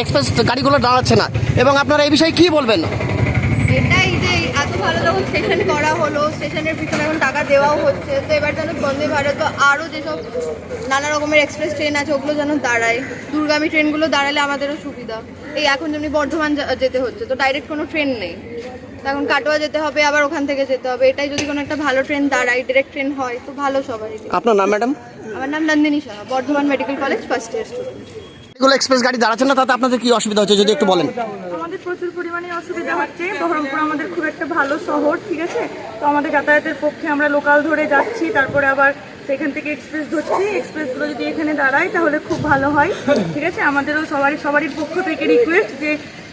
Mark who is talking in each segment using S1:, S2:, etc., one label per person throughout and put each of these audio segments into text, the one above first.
S1: Express গাড়িগুলো দাঁড়াচ্ছে না। এবং আপনারা এই বিষয়ে কি বলবেন?
S2: এটাই যে এত ভালো যখন স্টেশন করা হলো স্টেশনের পিছনে এখন টাকা দেওয়াও হচ্ছে তো এবার যেন বন্দে ভারত আরও যেসব নানা রকমের এক্সপ্রেস ট্রেন আছে ওগুলো যেন দাঁড়ায়। দূরগামী ট্রেনগুলো দাঁড়ালে আমাদেরও সুবিধা। এই এখন যেমনি বর্ধমান যেতে হচ্ছে তো ডাইরেক্ট কোনো ট্রেন নেই। এখন কাটোয়া যেতে হবে আবার ওখান থেকে যেতে হবে। এটাই যদি কোনো একটা ভালো ট্রেন দাঁড়ায় ডিরেক্ট ট্রেন হয় তো ভালো সবারই।
S1: আপনার নাম ম্যাডাম
S2: আমার নাম Nandini Saha Bardhaman medical college first year student
S1: এগুলো এক্সপ্রেস গাড়ি দাঁড়াচ্ছে না তাতে আপনাদের কি অসুবিধা হচ্ছে? যদি একটু বলেন।
S3: আমাদের প্রচুর পরিমাণে অসুবিধা হচ্ছে। বহরমপুর আমাদের খুব একটা ভালো শহর ঠিক আছে? তো আমাদের যাতায়াতের পক্ষে আমরা লোকাল ধরে যাচ্ছি তারপরে আবার সেখান থেকে এক্সপ্রেস ধরছি। এক্সপ্রেসগুলো যদি এখানে দাঁড়ায় তাহলে খুব ভালো হয় ঠিক আছে? আমাদেরও সবারই সবারই পক্ষ থেকে রিকোয়েস্ট যে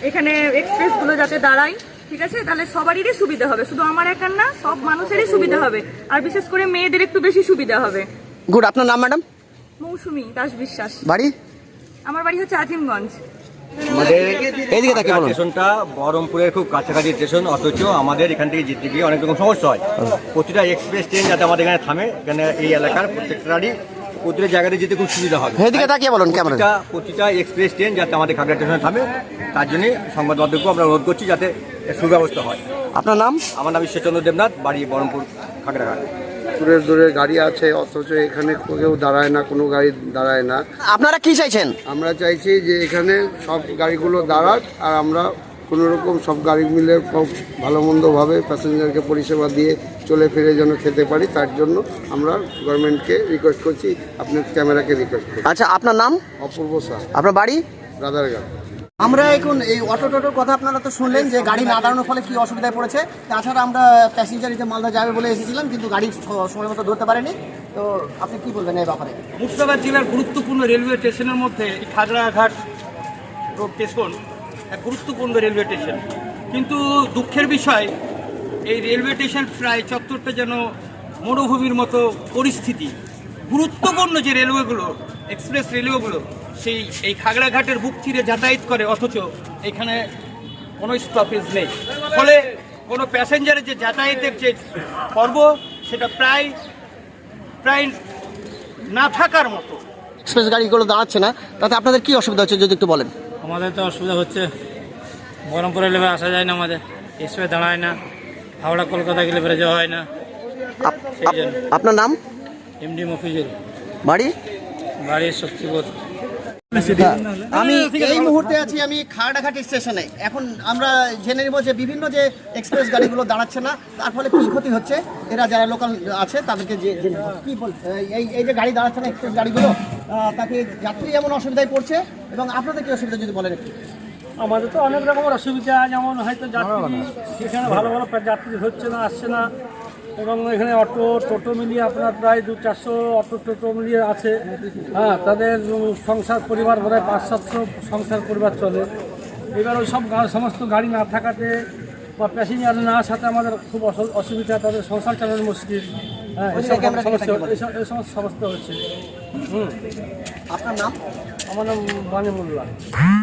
S3: এখানে এক্সপ্রেসগুলো যাতে দাঁড়ায় ঠিক আছে? তাহলে সবারই সুবিধা হবে। শুধু আমার একার না সব মানুষেরই সুবিধা হবে। আর বিশেষ করে মেয়েদের একটু বেশি সুবিধা হবে।
S1: গুড আপনার নাম ম্যাডাম
S3: মৌসুমি দাস বিশ্বাস।
S1: বাড়ি?
S3: আমার বাড়ি হচ্ছে আজিমগঞ্জ।
S4: আমাদের
S1: এইদিকে তাকিয়ে বলুন।
S4: স্টেশনটা বহরমপুরের খুব কাছাকাছি স্টেশন অথচ আমাদের এখান থেকে যেতে গিয়ে অনেক রকম সমস্যা হয়। প্রতিটা এক্সপ্রেস ট্রেন যাতে আমাদের এখানে থামে এখানে এই এলাকার প্রত্যেকটারই প্রতিটা জায়গাতে যেতে খুব সুবিধা হবে।
S1: এইদিকে তাকিয়ে বলুন ক্যামেরা।
S4: প্রতিটা প্রতিটা এক্সপ্রেস ট্রেন যাতে আমাদের খাগড়া স্টেশনে থামে তার জন্য সংবাদ মাধ্যমকেও আমরা অনুরোধ করছি যাতে সুব্যবস্থা হয়।
S1: আপনার নাম?
S4: আমার নাম ঈশ্বরচন্দ্র দেবনাথ বাড়ি বহরমপুর খাগড়াঘাট
S5: দূরের দূরে গাড়ি আছে অথচ এখানে কেউ দাঁড়ায় না কোনো গাড়ি দাঁড়ায় না।
S1: আপনারা কি চাইছেন?
S5: আমরা চাইছি যে এখানে সব গাড়িগুলো দাঁড়াক আর আমরা কোনো রকম সব গাড়ি মিলে খুব ভালো মন্দভাবে প্যাসেঞ্জারকে পরিষেবা দিয়ে চলে ফিরে যেন খেতে পারি তার জন্য আমরা গভর্নমেন্টকে রিকোয়েস্ট করছি আপনার ক্যামেরাকে রিকোয়েস্ট করছি।
S1: আচ্ছা আপনার নাম?
S5: অপূর্ব স্যার
S1: আপনার বাড়ি?
S5: রাধারঘাট
S1: আমরা এখন এই অটো টোটোর কথা আপনারা তো শুনলেন যে গাড়ি না দাঁড়ানোর ফলে কি অসুবিধায় পড়েছে। তাছাড়া আমরা প্যাসেঞ্জার যে মালদা যাবে বলে এসেছিলাম, কিন্তু গাড়ি সময় মতো ধরতে পারেনি। তো আপনি কি বলবেন এই ব্যাপারে?
S6: মুর্শিদাবাদ জেলার গুরুত্বপূর্ণ রেলওয়ে স্টেশনের মধ্যে খাগড়াঘাট রোড স্টেশন এক গুরুত্বপূর্ণ রেলওয়ে স্টেশন। কিন্তু দুঃখের বিষয়, এই রেলওয়ে স্টেশন প্রায় চত্বরটা যেন মরুভূমির মতো পরিস্থিতি। গুরুত্বপূর্ণ যে রেলওয়েগুলো এক্সপ্রেস রেলওয়েগুলো সেই এই খাগড়াঘাটের বুক চিরে যাতায়াত করে অথচ এখানে কোনো স্টপেজ নেই। ফলে কোনো প্যাসেঞ্জারের যে যাতায়াতের যে পর্ব সেটা প্রায় প্রায় না থাকার মতো।
S1: এক্সপ্রেস গাড়িগুলো দাঁড়াচ্ছে না। তাতে আপনাদের কি অসুবিধা হচ্ছে যদি একটু বলেন?
S7: আমাদের তো অসুবিধা হচ্ছে। বহরমপুরে লেবে আসা যায় না আমাদের। এসবে দাঁড়ায় না। হাওড়া কলকাতা গেলে বেড়ে যাওয়া হয় না।
S1: আপনার নাম?
S7: এমডি মফিজুল।
S1: বাড়ি?
S7: বাড়ির শক্তিবোধ
S1: আমি এই মুহূর্তে আছি আমি খাগড়াঘাট স্টেশনে। এখন আমরা জেনে নিব যে বিভিন্ন যে এক্সপ্রেস গাড়িগুলো দাঁড়াচ্ছে না তার ফলে কি ক্ষতি হচ্ছে? এরা যারা লোকাল আছে তাদেরকে যে জেনে কি বল এই এই যে গাড়ি দাঁড়াচ্ছে না এক্সপ্রেস গাড়িগুলো তাকে যাত্রী এমন অসুবিধায় পড়ছে এবং আপনাদের কি অসুবিধা যদি বলেন একটু?
S8: আমাদের তো অনেক রকমের অসুবিধা যেমন হয়তো যাত্রী সেখানে ভালো ভালো যাত্রী হচ্ছে না আসছে না। এবং এখানে অটো টোটো মিলিয়ে আপনার প্রায় দু চারশো অটো টোটো মিলিয়ে আছে। হ্যাঁ তাদের সংসার পরিবার বোধহয় পাঁচ সাতশো সংসার পরিবার চলে। এবার ওই সব সমস্ত গাড়ি না থাকাতে বা প্যাসেঞ্জার না আসাতে আমাদের খুব অসু- অসুবিধা তাদের সংসার চালানো মুশকিল। হ্যাঁ এই সমস্ত সমস্যা হচ্ছে। হুম।
S1: আপনার নাম?
S8: আমার নাম বানি মোল্লা